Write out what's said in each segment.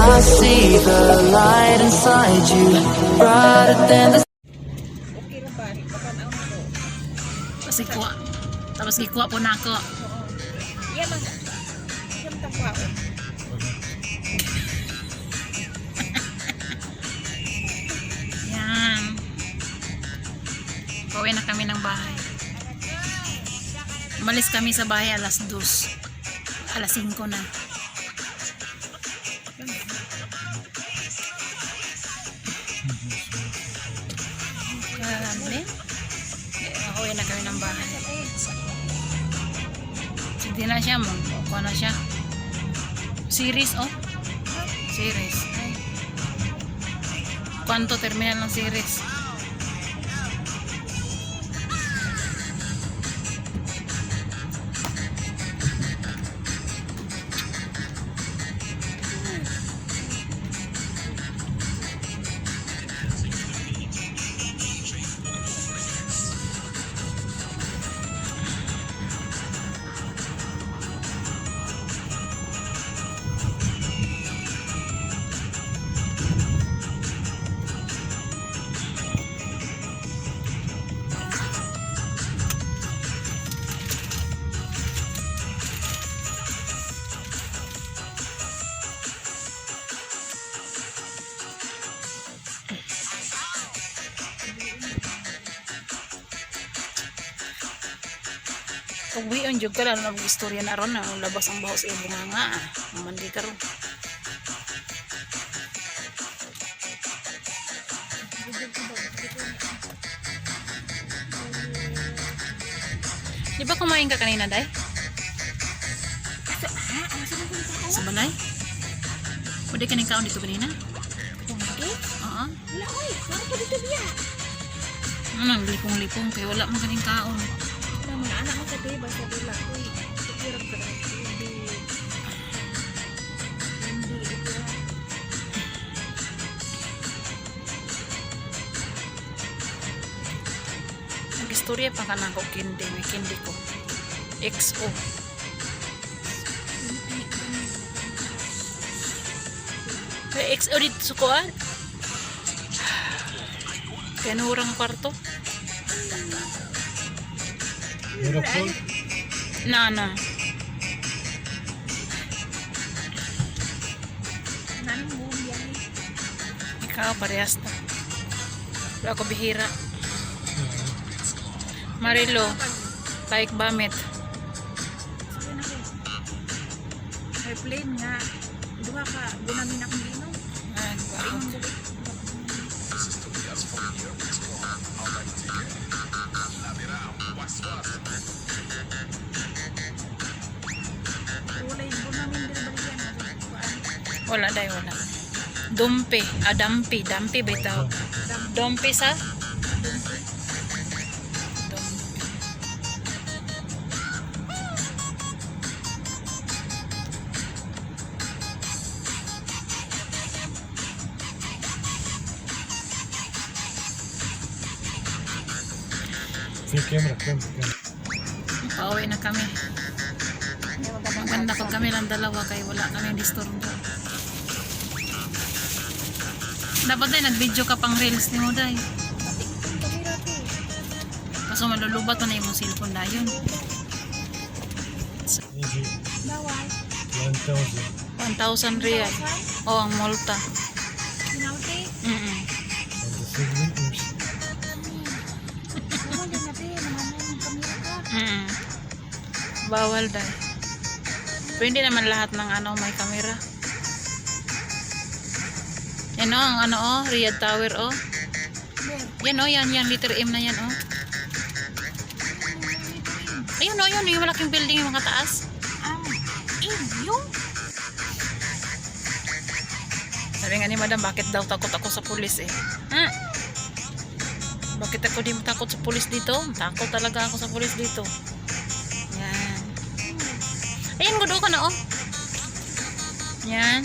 I see the light inside you, brighter than the. Tapos ikuha. Tapos ikuha po na ako. Iya man. Man tapwa ko. Yan. Pauwi na kami ng bahay. Umalis kami sa bahay alas 2. Alas 5 na. Eh, Uwi na kami ng bahay. Sige na siya mo. Kuha na siya. Series, oh. Series. Ay. Kwanto terminal ng series? Jud ka lang na istorya na ron na labas ang bahos sa bunga nga. ah. Mandi ka ron. Di ba kumain ka kanina, Day? Sa balay? Pwede ka kaon dito kanina? Pumagi? Oo. Wala oy. Wala pa dito biya. Ano, lipong-lipong kay wala mo kaning kaon. Wala man anak mo kadi basta dila ko. Sikirap rin. Hindi. Hindi ito. Nag-istorya pa ka ko. XO. May XO dito sa kuwan. Kanurang kwarto. Na. Nani mo biya. Ikaw, parehas na. Wala ko bihira. Marilo, like bamit. Sige na ko. May plane nga. Duha ka. Gunamin akong lino. Ah, wow. Ingon dali. Wala yung gunamin din ba yan? Wala day, wala. Dumpi. Ah, dampi. Dampi ba ito? Dumpi sa? Sige, camera, camera, camera. Pauwi na kami. Maganda pag kami lang dalawa kay wala kami disturbo. Dapat din, nag-video ka pang reels ni Moday. Kaso malulubat mo na yung cellphone na yun. 1,000. 1,000 real. O, ang multa. Bawal dahil. Pero hindi naman lahat ng ano may kamera. Yan o, ang ano o, Riyadh Tower o. Yan o, yan, yan, letter M na yan o. Ayun o, yun, yung malaking building yung mga taas. Eh, yung. Sabi nga ni madam, bakit daw takot ako sa pulis eh? Hmm? Bakit ako di matakot sa pulis dito? Takot talaga ako sa pulis dito. Yan. Ayan, gudo ka na oh. Yan.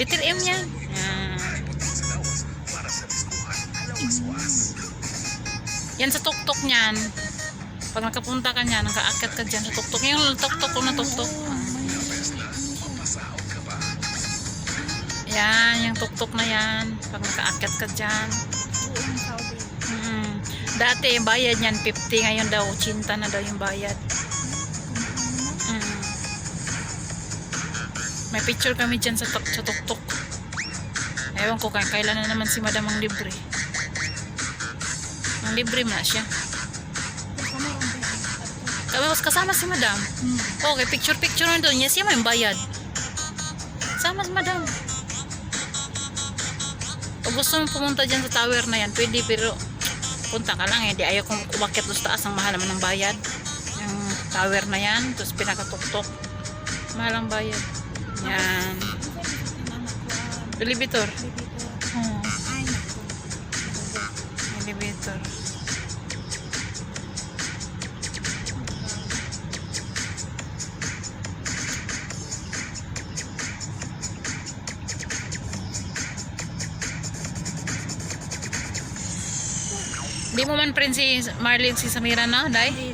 Letter M yan. Yan. Yan sa tuktok niyan. Pag nakapunta ka niyan, nakaakyat ka dyan sa tuktok. Yung tuktok ko na tuktok. Ah. Yan, yung tuktok na yan. Pag nakaakyat ka dyan. Dati, yung bayad niyan, 50. Ngayon daw, 80 na daw yung bayad. May picture kami dyan sa, sa tuktok. Ewan ko kay kailan na naman si madam ang libre. Ang libre na siya. Tapos kasama si madam. Okay, picture-picture na doon. Yes, siya may bayad. Sama si madam. Kung gusto mo pumunta dyan sa tower na yan, pwede pero punta ka lang eh. Di ayaw kong umakit doon taas ang mahal naman ng bayad. Yung tower na yan, tapos pinakatuktok. Mahal ang bayad. Yan. Elevator. Naku. elevator. Di mo man friend si Marlene si Samira na, Day?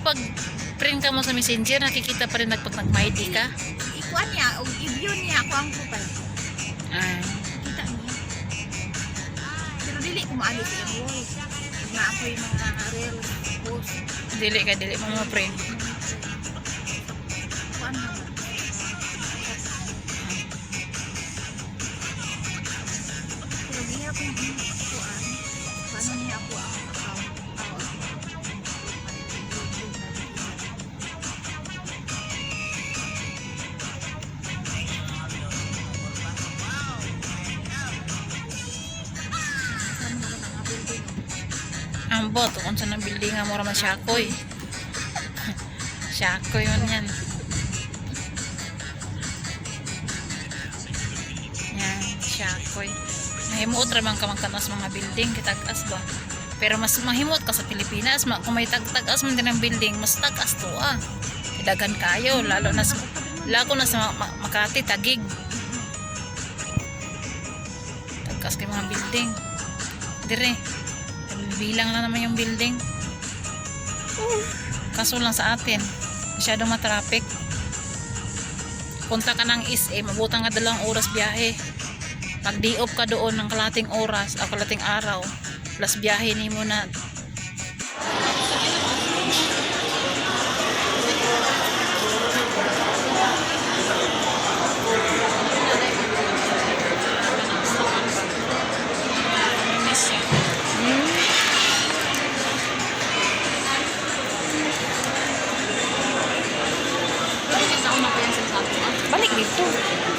Pero pag friend ka mo sa messenger, nakikita pa rin nag- pag nag-MyD ka? Ikuan niya, o i-view niya ako ang kupal. Ay. Kita niya. Pero dili ko. Nga ako yung mga real post. Dili ka, dili mo mo friend. Ang bot, kung saan ang building nga mura man Shakoy. Shakoy yun yan. Yan, Shakoy. Mahimot raman ka magkanas mga building, kitag-as ba? Pero mas mahimot ka sa Pilipinas, ma- kung may tag-tagas man din ang building, mas tagas to ah. Dagan kayo, lalo na sa, lalo na sa Ma- Ma- Makati, Tagig. Tagas kayo mga building. Dire, bilang lang naman yung building. Kaso lang sa atin, masyadong matraffic. Punta ka ng SM, mabutang ka dalawang oras biyahe. Pag di off ka doon ng kalating oras o kalating araw, plus biyahe ni mo na Balik dito.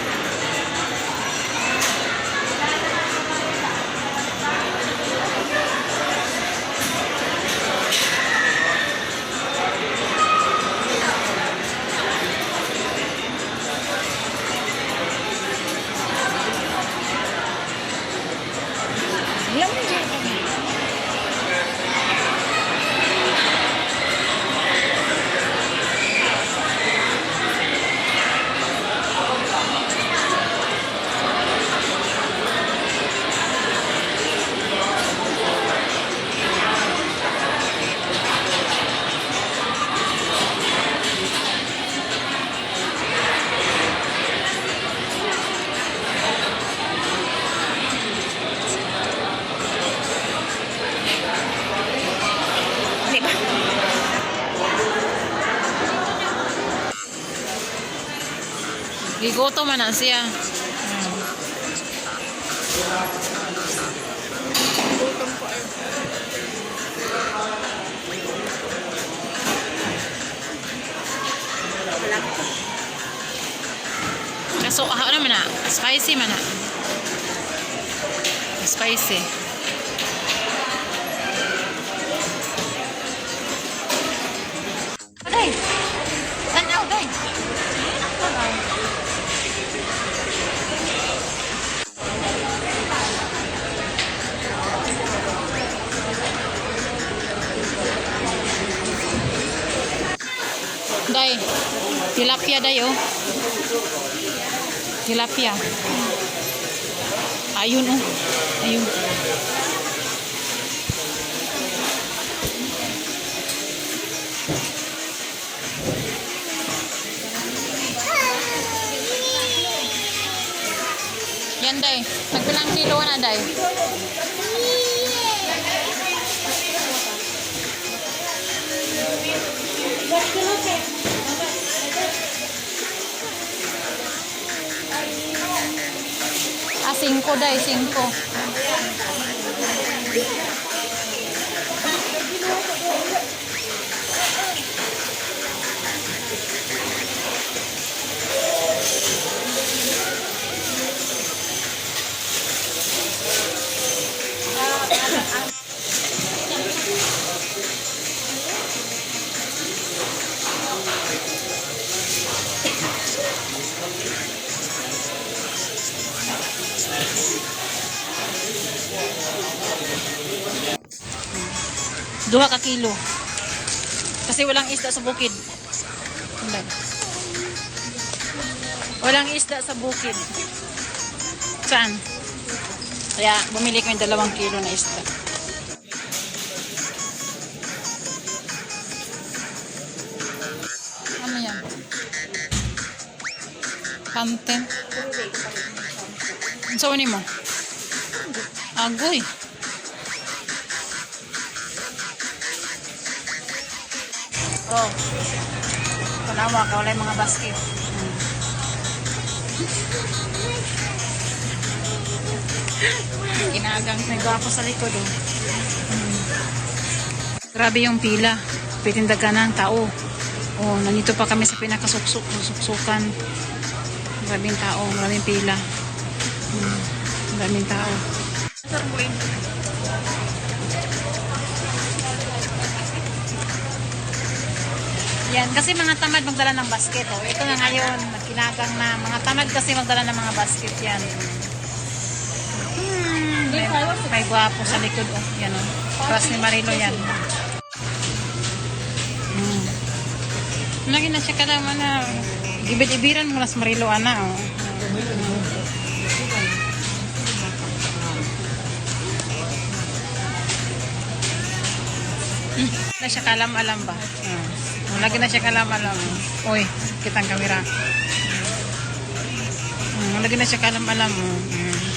Gigoto man na siya. Kaso, ah, ano man na? Spicy man na. Spicy. day. Tilapia day oh. Tilapia. Ayun oh. Ayun. Yan day. Nagpilang kilo na day. Ah, 5 day, Duha ka kilo. Kasi walang isda sa bukid. Walang isda sa bukid. Saan? Kaya bumili yung dalawang kilo na isda. Ano yan? Kanten. Ang sauni mo? Agoy. Oh. Panawa ka, wala mga basket. Hmm. Ginagang may gwapo sa likod oh. Hmm. Grabe yung pila. Pitindagan ng tao. Oh, nandito pa kami sa pinakasuksuk, suksukan. Maraming tao, maraming pila. Hmm. Maraming tao. Sir, Yan, kasi mga tamad magdala ng basket. Oh. Ito na ngayon, nagkinagang na. Mga tamad kasi magdala ng mga basket yan. Hmm, may, may gwapo sa likod. Oh. Yan, oh. Crush ni Marilo yan. Hmm. Lagi na siya kalaman na. Gibid-ibiran mo na sa Marilo, ana. Oh. Hmm. Na siya kalam-alam ba? Hmm. Oh, lagi na siya kalam-alam. Uy, kitang kamera. Hmm. Lagi na siya kalam-alam. Oh.